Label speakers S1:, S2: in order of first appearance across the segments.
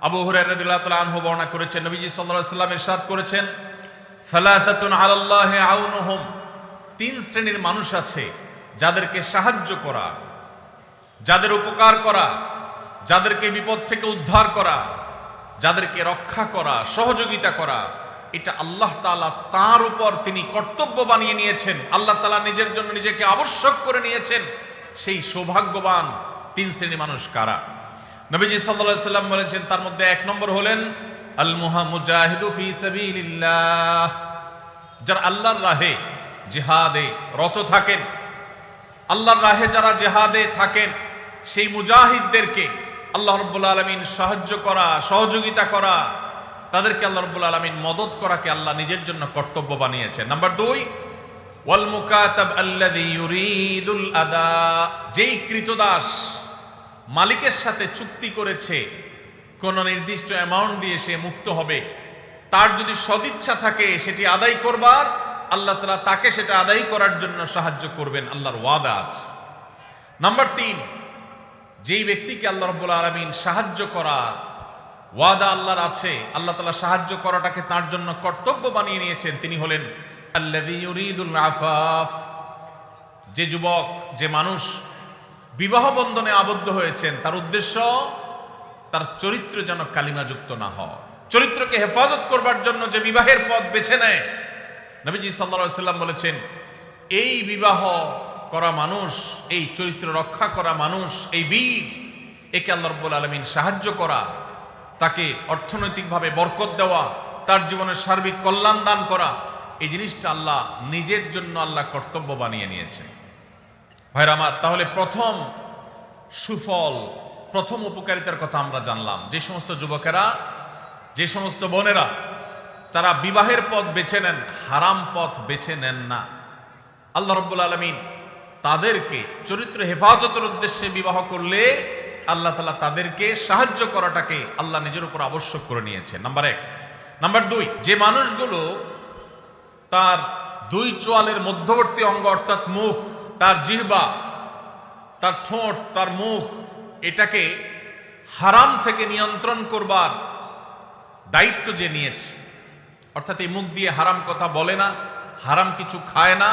S1: আবু তাআলা আনহু বর্ণনা করেছেন, নবীজি আলাইহি সাল্লাম ইরশাদ করেছেন, সালাসাতুন আলাল্লাহি আউনুহুম। তিন শ্রেণির মানুষ আছে যাদেরকে সাহায্য করা, যাদের উপকার করা, যাদেরকে বিপদ থেকে উদ্ধার করা, যাদেরকে রক্ষা করা, সহযোগিতা করা, এটা আল্লাহ তাআলা তার উপর তিনি কর্তব্য বানিয়ে নিয়েছেন। আল্লাহ তাআলা নিজের জন্য নিজেকে আবশ্যক করে নিয়েছেন। সেই সৌভাগ্যবান তিন শ্রেণির মানুষ কারা? নবীজি আলাইহি সাল্লাম বলেছেন, তার মধ্যে এক নম্বর হলেন আল মুজাহিদু ফি সাবিলিল্লাহ। যারা আল্লাহর রাহে জিহাদে রত থাকেন, আল্লাহর রাহে যারা জেহাদে থাকেন, সেই মুজাহিদদেরকে আল্লাহ রব্বুল আলমিন সাহায্য করা, সহযোগিতা করা, তাদেরকে আল্লাহ রব্বুল আলমিন মদত করাকে আল্লাহ নিজের জন্য কর্তব্য বানিয়েছেন। নাম্বার দুই ওয়াল মুকাতাব আল্লাযী ইউরিদুল আদা। যেই কৃতদাস মালিকের সাথে চুক্তি করেছে, কোন নির্দিষ্ট অ্যামাউন্ট দিয়ে সে মুক্ত হবে। তার যদি সদিচ্ছা থাকে, সেটি আদায় করবার, আল্লাহ তালা তাকে সেটা আদায় করার জন্য সাহায্য করবেন, আল্লাহর ওয়াদা আছে। নাম্বার তিন, যেই ব্যক্তিকে আল্লাহ রব্বুল আলমিন সাহায্য করা ওয়াদা আল্লাহর আছে, আল্লাহ তালা সাহায্য করাটাকে তার জন্য কর্তব্য বানিয়ে নিয়েছেন, তিনি হলেন ইউরিদুল যে যুবক, যে মানুষ বিবাহ বন্ধনে আবদ্ধ হয়েছেন। তার উদ্দেশ্য, তার চরিত্র যেন কালিমাযুক্ত না হয়। চরিত্রকে হেফাজত করবার জন্য যে বিবাহের পথ বেছে নেয়। নবীজি সাল্লাল্লাহু সাল্লাম বলেছেন, এই বিবাহ করা মানুষ, এই চরিত্র রক্ষা করা মানুষ, এই বীর, একে আল্লাহ রব্বুল আলমিন সাহায্য করা, তাকে অর্থনৈতিকভাবে বরকত দেওয়া, তার জীবনের সার্বিক কল্যাণ দান করা, এই জিনিসটা আল্লাহ নিজের জন্য আল্লাহ কর্তব্য বানিয়ে নিয়েছেন। ভাইরা আমার, তাহলে প্রথম সুফল, প্রথম উপকারিতার কথা আমরা জানলাম। যে সমস্ত যুবকেরা, যে সমস্ত বোনেরা, তারা বিবাহের পথ বেছে নেন, হারাম পথ বেছে নেন না। আল্লাহ রব্বুল আলমিন তাদেরকে চরিত্র হেফাজতের উদ্দেশ্যে বিবাহ করলে আল্লাহ তালা তাদেরকে সাহায্য করাটাকে আল্লাহ নিজের উপর আবশ্যক করে নিয়েছে নাম্বার এক। নাম্বার দুই, যে মানুষগুলো তার দুই চোয়ালের মধ্যবর্তী অঙ্গ অর্থাৎ মুখ তার জিহবা, তার ঠোঁট, তার মুখ, এটাকে হারাম থেকে নিয়ন্ত্রণ করবার দায়িত্ব যে নিয়েছে। অর্থাৎ এই মুখ দিয়ে হারাম কথা বলে না, হারাম কিছু খায় না।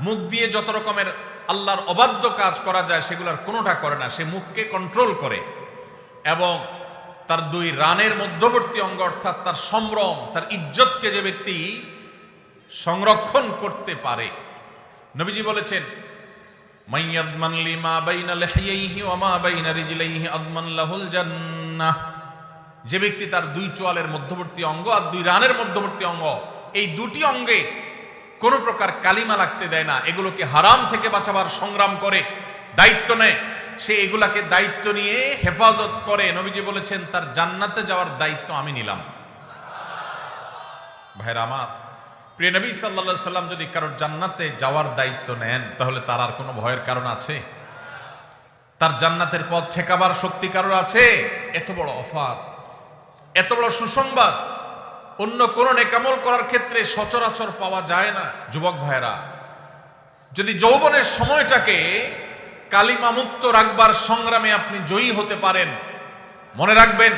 S1: মুখ দিয়ে যত রকমের আল্লাহর অবাধ্য কাজ করা যায়, সেগুলোর কোনোটা করে না। সে মুখকে কন্ট্রোল করে এবং তার দুই রানের মধ্যবর্তী অঙ্গ, অর্থাৎ তার সম্ভ্রম, তার ইজ্জতকে যে ব্যক্তি সংরক্ষণ করতে পারে। নবীজি বলেছেন লিমা ওয়া বাইনা যে ব্যক্তি তার দুই চোয়ালের মধ্যবর্তী অঙ্গ আর দুই রানের মধ্যবর্তী অঙ্গ, এই দুটি অঙ্গে কোনো প্রকার কালিমা লাগতে দেয় না। এগুলোকে হারাম থেকে বাঁচাবার সংগ্রাম করে, দায়িত্ব নেয়। সে এগুলাকে দায়িত্ব নিয়ে হেফাজত করে। নবীজি বলেছেন, তার জান্নাতে যাওয়ার দায়িত্ব আমি নিলাম। ভাইরা আমার প্রিয় নবী সাল্লা সাল্লাম যদি কারোর জান্নাতে যাওয়ার দায়িত্ব নেন, তাহলে তার আর কোনো ভয়ের কারণ আছে? তার জান্নাতের পথ ঠেকাবার শক্তি কারোর আছে? এত বড় অফার, এত বড় সুসংবাদ। অন্য কোন নেকামল করার ক্ষেত্রে সচরাচর পাওয়া যায় না, যুবক ভাইরা যদি যৌবনের সময়টাকে কালিমামুক্ত রাখবার সংগ্রামে আপনি জয়ী হতে পারেন, মনে রাখবেন,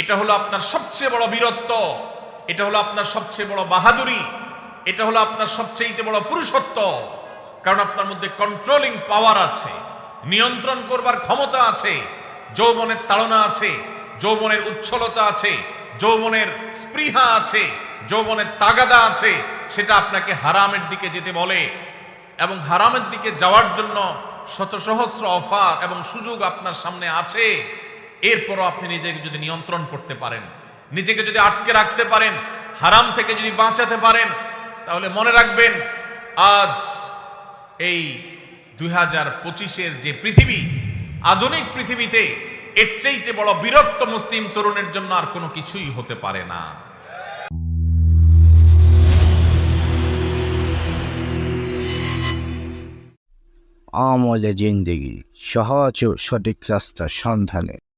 S1: এটা হলো আপনার সবচেয়ে বড় বীরত্ব। এটা হলো আপনার সবচেয়ে বড় বাহাদুরি, এটা হলো আপনার সবচেয়ে বড় পুরুষত্ব, কারণ আপনার মধ্যে কন্ট্রোলিং পাওয়ার আছে, নিয়ন্ত্রণ করবার ক্ষমতা আছে, যৌবনের তাড়না আছে, যৌবনের উচ্ছলতা আছে, যৌবনের স্পৃহা আছে, যৌবনের তাগাদা আছে, সেটা আপনাকে হারামের দিকে যেতে বলে এবং হারামের দিকে যাওয়ার জন্য শত সহস্র অফার এবং সুযোগ আপনার সামনে আছে। এরপরও আপনি নিজেকে যদি নিয়ন্ত্রণ করতে পারেন নিজেকে যদি আটকে রাখতে পারেন, হারাম থেকে যদি বাঁচাতে পারেন, তাহলে মনে রাখবেন, আজ এই দুই হাজার পঁচিশের যে পৃথিবী, আধুনিক পৃথিবীতে এর চাইতে বড় বীরত্ব মুসলিম তরুণের জন্য আর কোনো কিছুই হতে পারে না।
S2: আমলে জিন্দেগি, সহজ ও সঠিক রাস্তার সন্ধানে।